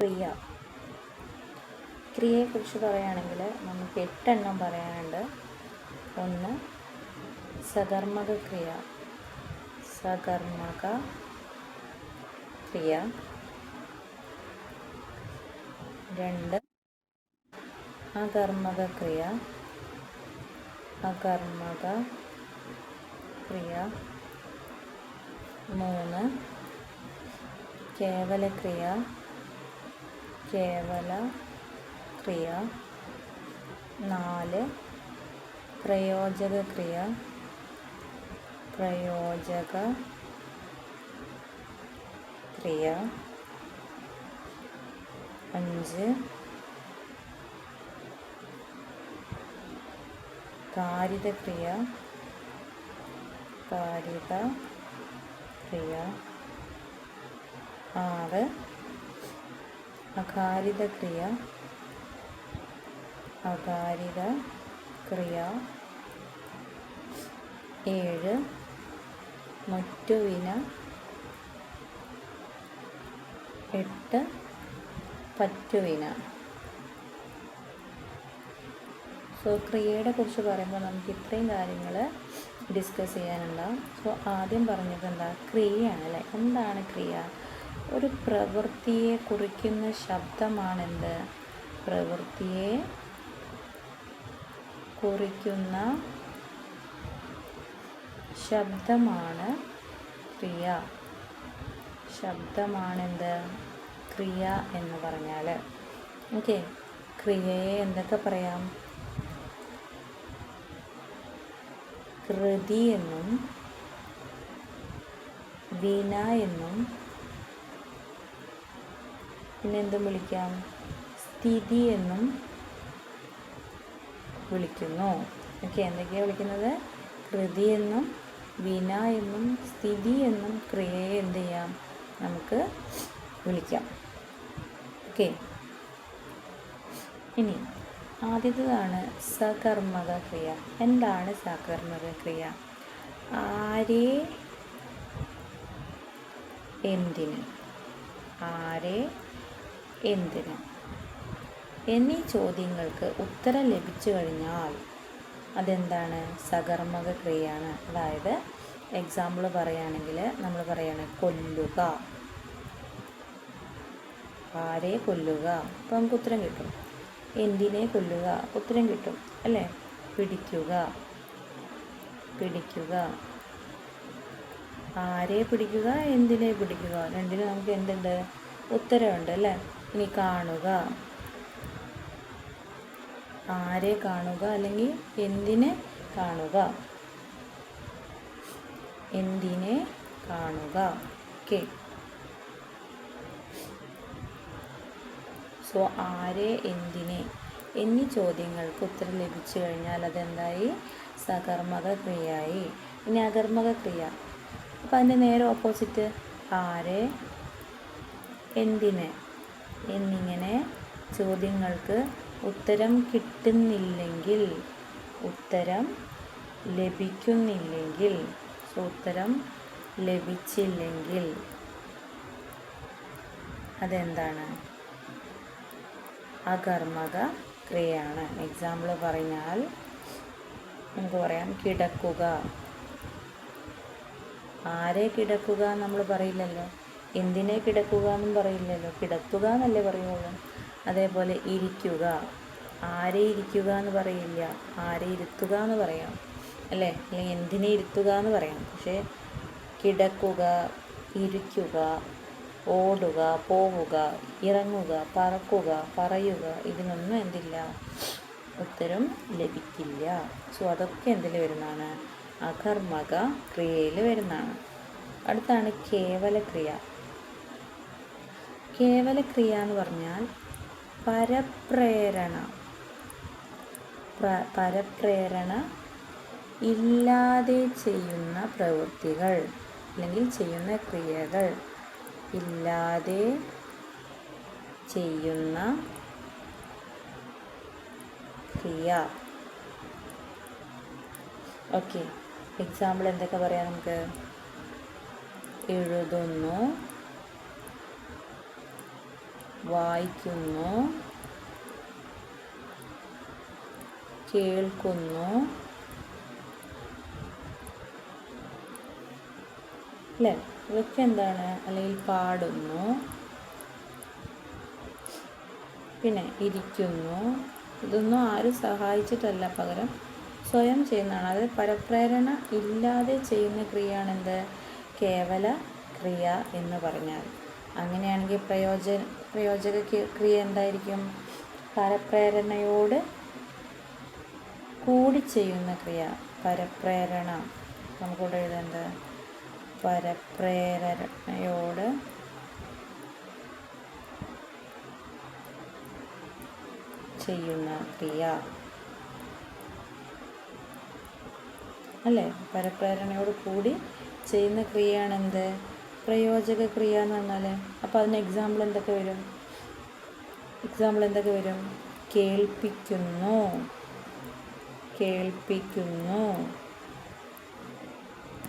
ക്രിയ ക്രിയയെക്കുറിച്ച് പറയുകയാണെങ്കിൽ നമുക്ക് എട്ടെണ്ണം പറയാനുണ്ട്. ഒന്ന് സകർമ്മക ക്രിയ. സകർമ്മക ക്രിയ. രണ്ട് അകർമ്മക ക്രിയ. അകർമ്മക ക്രിയ. മൂന്ന് കേവല ക്രിയ കേവല ക്രിയ. നാല്. പ്രയോജക ക്രിയ. പ്രയോജക ക്രിയ. അഞ്ച്. കാരിത ക്രിയ കാരിത ക്രിയ ആറ്. അകാരിത ക്രിയ അകാരിത ക്രിയ ഏഴ് മറ്റുവിന. എട്ട് പറ്റുവിന. സോ ക്രിയയുടെ കുറിച്ച് പറയുമ്പോൾ നമുക്ക് ഇത്രയും കാര്യങ്ങൾ ഡിസ്കസ് ചെയ്യാനുണ്ടാവും. സോ ആദ്യം പറഞ്ഞത് എന്താ? ക്രിയയാണ് അല്ലേ? എന്താണ് ക്രിയ? ഒരു പ്രവൃത്തിയെ കുറിക്കുന്ന ശബ്ദമാണെന്ത്? പ്രവൃത്തിയെ കുറിക്കുന്ന ശബ്ദമാണ് ക്രിയ. ശബ്ദമാണെന്ത്? ക്രിയ എന്ന് പറഞ്ഞാൽ ഓക്കെ. ക്രിയയെ എന്തൊക്കെ പറയാം? കൃതി എന്നും വീണ എന്നും പിന്നെ എന്തും വിളിക്കാം? സ്ഥിതി എന്നും വിളിക്കുന്നു. ഓക്കെ എന്തൊക്കെയാണ് വിളിക്കുന്നത്? കൃതി എന്നും വിന എന്നും സ്ഥിതി എന്നും ക്രിയയെ എന്ത് ചെയ്യാം? നമുക്ക് വിളിക്കാം. ഓക്കെ. ഇനി ആദ്യത്തേതാണ് സകർമ്മക ക്രിയ എന്താണ് സകർമ്മക ക്രിയ ആരെ എന്തിന്? ആരെ എന്തിന്? എന്നീ ചോദ്യങ്ങൾക്ക് ഉത്തരം ലഭിച്ചു കഴിഞ്ഞാൽ അതെന്താണ്? സകർമ്മക ക്രിയയാണ്. അതായത് എക്സാമ്പിൾ പറയുകയാണെങ്കിൽ നമ്മൾ പറയുകയാണ് കൊല്ലുക. ആരെ കൊല്ലുക? അപ്പം നമുക്ക് ഉത്തരം കിട്ടും. എന്തിനെ കൊല്ലുക? ഉത്തരം കിട്ടും. അല്ലേ? പിടിക്കുക. പിടിക്കുക. ആരെ പിടിക്കുക? എന്തിനെ പിടിക്കുക? രണ്ടിനും നമുക്ക് എന്തുണ്ട്? ഉത്തരമുണ്ട് അല്ലേ? ഇനി കാണുക. ആരെ കാണുക? അല്ലെങ്കിൽ എന്തിനെ കാണുക? എന്തിനെ കാണുക? ഓക്കെ. സോ ആരെ എന്തിനെ എന്നീ ചോദ്യങ്ങൾക്ക് ഉത്തരം ലഭിച്ചു കഴിഞ്ഞാൽ അതെന്തായി? സകർമ്മക ക്രിയയായി ഇനി അകർമ്മക ക്രിയ അപ്പം അതിന്റെ നേരെ ഓപ്പോസിറ്റ് ആരെ? എന്തിനെ? എന്നിങ്ങനെ ചോദ്യങ്ങൾക്ക് ഉത്തരം കിട്ടുന്നില്ലെങ്കിൽ ഉത്തരം ലഭിക്കുന്നില്ലെങ്കിൽ സോ ഉത്തരം ലഭിച്ചില്ലെങ്കിൽ അതെന്താണ്? അകർമ്മക ക്രിയയാണ്. എക്സാമ്പിൾ പറഞ്ഞാൽ നമുക്ക് പറയാം കിടക്കുക. ആരെ കിടക്കുക നമ്മൾ പറയില്ലല്ലോ? എന്തിനെ കിടക്കുക എന്നും പറയില്ലല്ലോ. കിടത്തുക എന്നല്ലേ പറയുള്ളൂ. അതേപോലെ ഇരിക്കുക. ആരെ ഇരിക്കുക എന്ന് പറയില്ല. ആരെ ഇരുത്തുക എന്ന് പറയാം. അല്ലേ? അല്ലെങ്കിൽ എന്തിനെ ഇരുത്തുക എന്ന് പറയാം. പക്ഷേ കിടക്കുക ഇരിക്കുക ഓടുക പോവുക ഇറങ്ങുക പറക്കുക പറയുക ഇതിനൊന്നും എന്തില്ല. ഉത്തരം ലഭിക്കില്ല. സോ അതൊക്കെ എന്തിൽ വരുന്നതാണ്? അകർമ്മക ക്രിയയിൽ വരുന്നതാണ്. അടുത്താണ് കേവല ക്രിയ കേവല ക്രിയ എന്ന് പറഞ്ഞാൽ പരപ്രേരണ. പ്ര- പരപ്രേരണ ഇല്ലാതെ ചെയ്യുന്ന പ്രവൃത്തികൾ അല്ലെങ്കിൽ ചെയ്യുന്ന ക്രിയകൾ. ഇല്ലാതെ ചെയ്യുന്ന ക്രിയ. ഓക്കെ. എക്സാമ്പിൾ എന്തൊക്കെ പറയാം നമുക്ക്? എഴുതുന്നു. വായിക്കുന്നു. കേൾക്കുന്നു. അല്ലേ ഇതൊക്കെ എന്താണ്? അല്ലെങ്കിൽ പാടുന്നു. പിന്നെ ഇരിക്കുന്നു. ഇതൊന്നും ആരും സഹായിച്ചിട്ടല്ല പകരം. സ്വയം ചെയ്യുന്നതാണ്. അത് പരപ്രേരണ ഇല്ലാതെ ചെയ്യുന്ന ക്രിയയാണെന്ത്? കേവല ക്രിയ എന്ന് പറഞ്ഞാൽ. അങ്ങനെയാണെങ്കിൽ പ്രയോജന പ്രയോജക ക്രിയ എന്തായിരിക്കും? പരപ്രേരണയോട് കൂടി ചെയ്യുന്ന ക്രിയ. പരപ്രേരണ. നമുക്കിവിടെ എഴുതേണ്ടത് പരപ്രേരണയോട് ചെയ്യുന്ന ക്രിയ. അല്ലേ? പരപ്രേരണയോട് കൂടി ചെയ്യുന്ന ക്രിയയാണ് എന്ത് പ്രയോജക ക്രിയ എന്ന് പറഞ്ഞാൽ അപ്പോൾ അതിന് എക്സാമ്പിൾ എന്തൊക്കെ വരും? എക്സാമ്പിൾ എന്തൊക്കെ വരും? കേൾപ്പിക്കുന്നു. കേൾപ്പിക്കുന്നു.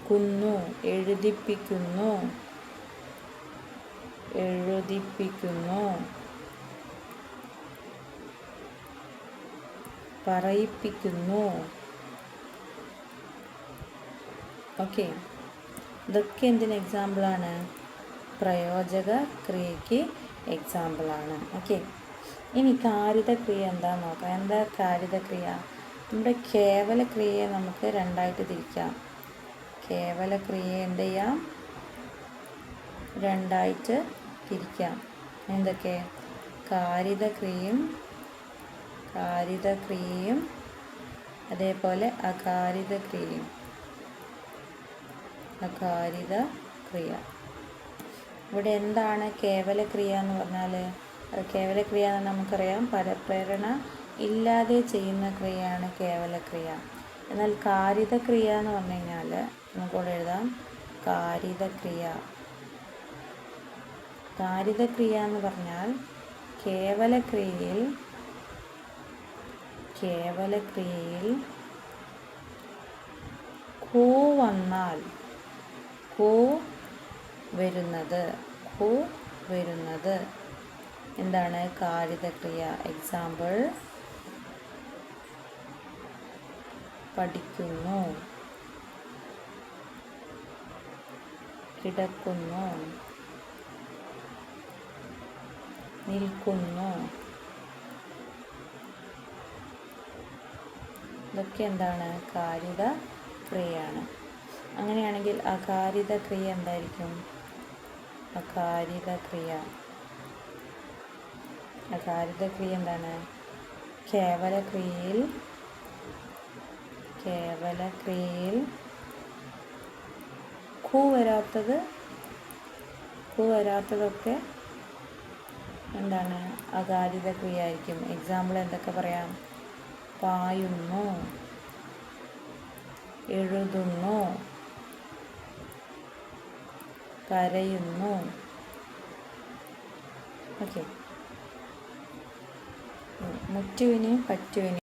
കുന്നു. എഴുതിപ്പിക്കുന്നു. എഴുതിപ്പിക്കുന്നു. പറയിപ്പിക്കുന്നു. ഓക്കെ ഇതൊക്കെ എന്തിന് എക്സാമ്പിളാണ് പ്രയോജക ക്രിയയ്ക്ക് എക്സാമ്പിളാണ് ഓക്കെ ഇനി കാരിത ക്രിയ എന്താന്ന് നോക്കാം. എന്താ കാരിത ക്രിയ നമ്മുടെ കേവല ക്രിയയെ നമുക്ക് രണ്ടായിട്ട് തിരിക്കാം. കേവല ക്രിയയെ എന്ത് ചെയ്യാം? രണ്ടായിട്ട് തിരിക്കാം. എന്തൊക്കെ? കാരിത ക്രിയയും കാരിത ക്രിയയും അതേപോലെ അകാരിത ക്രിയയും അകാരിത ക്രിയ. ഇവിടെ എന്താണ് കേവല ക്രിയ എന്ന് പറഞ്ഞാൽ കേവല ക്രിയ എന്ന് നമുക്കറിയാം. പരപ്രേരണ ഇല്ലാതെ ചെയ്യുന്ന ക്രിയയാണ് കേവല ക്രിയ എന്നാൽ കാരിത ക്രിയ എന്ന് പറഞ്ഞു കഴിഞ്ഞാൽ നമുക്കിവിടെ എഴുതാം. കാരിത ക്രിയ കാരിത ക്രിയ എന്ന് പറഞ്ഞാൽ കേവല ക്രിയയിൽ കേവല ക്രിയയിൽ കൂ വന്നാൽ കോ വരുന്നത് കൂ വരുന്നത്. എന്താണ് കാരിത ക്രിയ എക്സാമ്പിൾ പഠിക്കുന്നു. കിടക്കുന്നു. നിൽക്കുന്നു. ഇതൊക്കെ എന്താണ്? കാരിത ക്രിയയാണ് അങ്ങനെയാണെങ്കിൽ അകാരിത ക്രിയ എന്തായിരിക്കും? അകാരിത ക്രിയ അകാരിത ക്രിയ എന്താണ്? കേവല ക്രിയയിൽ കേവല ക്രിയയിൽ കൂ വരാത്തത് കൂ വരാത്തതൊക്കെ എന്താണ്? അകാരിത ക്രിയ ആയിരിക്കും എക്സാമ്പിൾ എന്തൊക്കെ പറയാം? പായുന്നു എഴുതുന്നു കരയുന്നു. ഓക്കെ മുറ്റുവിന് പറ്റുവിന്